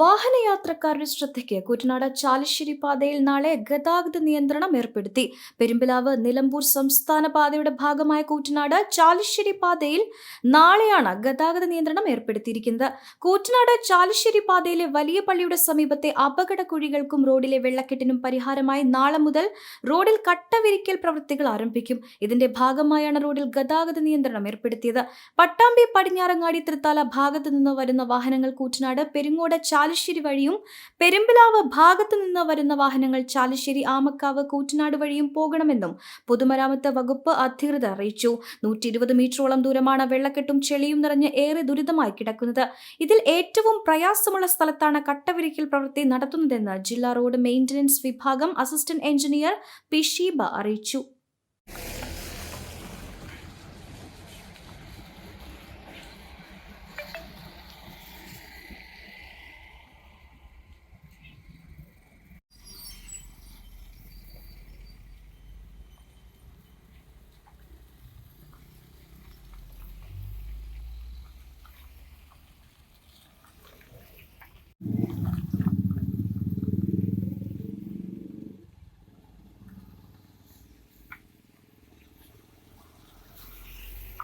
വാഹനയാത്രക്കാരുടെ ശ്രദ്ധയ്ക്ക് കുട്ടനാട് ചാലിശ്ശേരി പാതയിൽ നാളെ ഗതാഗത നിയന്ത്രണം ഏർപ്പെടുത്തി. പെരുമ്പിലാവ് നിലമ്പൂർ സംസ്ഥാന പാതയുടെ ഭാഗമായ കൂറ്റനാട് ചാലിശ്ശേരി പാതയിൽ നാളെയാണ് ഗതാഗത നിയന്ത്രണം ഏർപ്പെടുത്തിയിരിക്കുന്നത്. കൂറ്റനാട് ചാലിശ്ശേരി പാതയിലെ വലിയ പള്ളിയുടെ സമീപത്തെ അപകട കുഴികൾക്കും റോഡിലെ വെള്ളക്കെട്ടിനും പരിഹാരമായി നാളെ മുതൽ റോഡിൽ കട്ടവിരിക്കൽ പ്രവൃത്തികൾ ആരംഭിക്കും. ഇതിന്റെ ഭാഗമായാണ് റോഡിൽ ഗതാഗത നിയന്ത്രണം ഏർപ്പെടുത്തിയത്. പട്ടാമ്പി പടിഞ്ഞാറങ്ങാടി തൃത്താല ഭാഗത്തു നിന്ന് വരുന്ന വാഹനങ്ങൾ കൂറ്റനാട് പെരിങ്ങോട് ചാലിശ്ശേരി വഴിയും പെരുമ്പിലാവ് ഭാഗത്തു നിന്ന് വരുന്ന വാഹനങ്ങൾ ചാലശ്ശേരി ആമക്കാവ് കൂറ്റനാട് വഴിയും പോകണമെന്നും പൊതുമരാമത്ത് വകുപ്പ് അധികൃതർ അറിയിച്ചു. നൂറ്റി ഇരുപത് മീറ്ററോളം ദൂരമാണ് വെള്ളക്കെട്ടും ചെളിയും നിറഞ്ഞ് ഏറെ ദുരിതമായി കിടക്കുന്നത്. ഇതിൽ ഏറ്റവും പ്രയാസമുള്ള സ്ഥലത്താണ് കട്ടവിരിക്കൽ പ്രവൃത്തി നടത്തുന്നതെന്ന് ജില്ലാ റോഡ് മെയിന്റനൻസ് വിഭാഗം അസിസ്റ്റന്റ് എഞ്ചിനീയർ പി. ഷീബ അറിയിച്ചു.